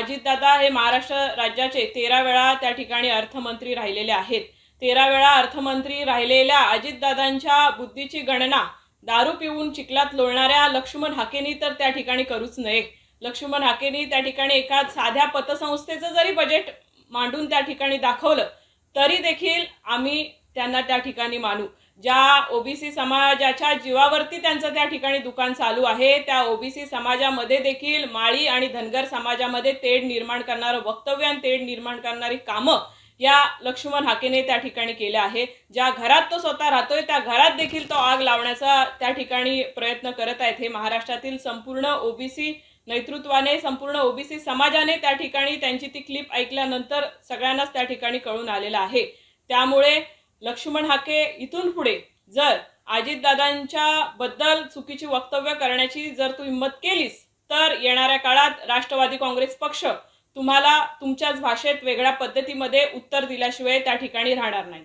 अजितदादा हे महाराष्ट्र राज्याचे तेरा वेळा त्या ठिकाणी अर्थमंत्री राहिलेले आहेत. तेरा वेळा अर्थमंत्री राहिलेल्या अजितदादांच्या बुद्धीची गणना दारू पिऊन चिखलात लोळणाऱ्या लक्ष्मण हाकेनी तर त्या ठिकाणी करूच नये. लक्ष्मण हाकेनी त्या ठिकाणी एका साध्या पतसंस्थेचं जरी बजेट मांडून त्या ठिकाणी दाखवलं तरी देखील आम्ही त्यांना त्या ठिकाणी मानू. ज्या ओबीसी समाजाच्या जीवावरती त्यांचं त्या ठिकाणी दुकान चालू आहे त्या ओबीसी समाजामध्ये देखील माळी आणि धनगर समाजामध्ये तेढ निर्माण करणारं वक्तव्य आणि तेढ निर्माण करणारी कामं या लक्ष्मण हाकेने त्या ठिकाणी केल्या आहे ज्या घरात तो स्वतः राहतोय त्या घरात देखील तो आग लावण्याचा त्या ठिकाणी प्रयत्न करत आहेत. हे महाराष्ट्रातील संपूर्ण ओबीसी नेतृत्वाने संपूर्ण ओबीसी समाजाने त्या ठिकाणी त्यांची ती क्लिप ऐकल्यानंतर सगळ्यांनाच त्या ठिकाणी कळून आलेलं आहे. त्यामुळे लक्ष्मण हाके इथून पुढे जर अजितदादांच्या बद्दल चुकीची वक्तव्य करण्याची जर तू हिंमत केलीस तर येणाऱ्या काळात राष्ट्रवादी काँग्रेस पक्ष तुम्हाला तुमच्याच भाषेत वेगळ्या पद्धतीमध्ये उत्तर दिल्याशिवाय त्या ठिकाणी राहणार नाही.